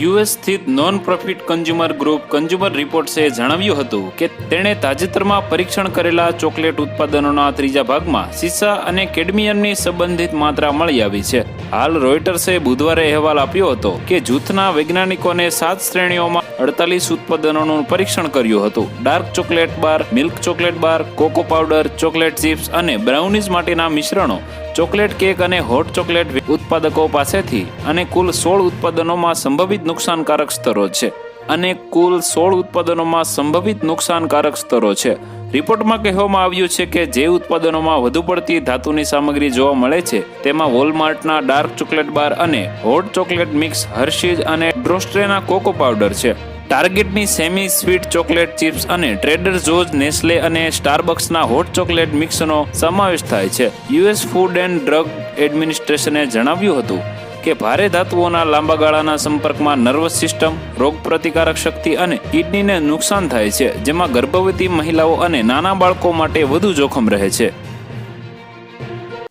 US સ્થિત non profit consumer group consumer રિપોર્ટ્સે જણાવ્યું હતું કે તેણે તાજેતરમાં પરીક્ષણ કરેલા ચોકલેટ ઉત્પાદનોના ત્રીજા ભાગમાં સીસા અને કેડમિયમની સંબંધિત માત્રા મળી આવી છે. હાલ રોયટર્સે બુધવારે અહેવાલ આપ્યો હતો કે જૂથના વૈજ્ઞાનિકોને સાત શ્રેણીઓમાં અડતાલીસ ઉત્પાદનોનું પરીક્ષણ કર્યું હતું. Dark chocolate bar, milk chocolate bar, cocoa powder, chocolate chips અને બ્રાઉનીઝ માટેના મિશ્રણો ચોકલેટ કેક અને હોટ ચોકલેટ ઉત્પાદકો પાસેથી અને કુલ સોળ ઉત્પાદનોમાં સંભવિત નુકસાનકારક સ્તરો છે. અને કુલ સોળ ઉત્પાદનોમાં સંભવિત નુકસાનકારક સ્તરો છે. રિપોર્ટમાં કહેવામાં આવ્યું છે કે જે ઉત્પાદનોમાં વધુ પડતી ધાતુની સામગ્રી જોવા મળે છે, તેમાં વોલમાર્ટના ડાર્ક ચોકલેટ બાર અને હોટ ચોકલેટ મિક્સ હર્શીઝ અને ડ્રોસ્ટ્રેના કોકો પાવડર છે. ટાર્ગેટની સેમી સ્વીટ ચોકલેટ ચિપ્સ અને ટ્રેડર જોઝ નેસ્લે અને સ્ટારબક્સના હોટ ચોકલેટ મિક્સનો સમાવેશ થાય છે. યુએસ ફૂડ એન્ડ ડ્રગ એડમિનિસ્ટ્રેશને જણાવ્યું હતું કે ભારે ધાતુઓના લાંબા ગાળાના સંપર્કમાં નર્વસ સિસ્ટમ રોગપ્રતિકારક શક્તિ અને કિડનીને નુકસાન થાય છે, જેમાં ગર્ભવતી મહિલાઓ અને નાના બાળકો માટે વધુ જોખમ રહે છે.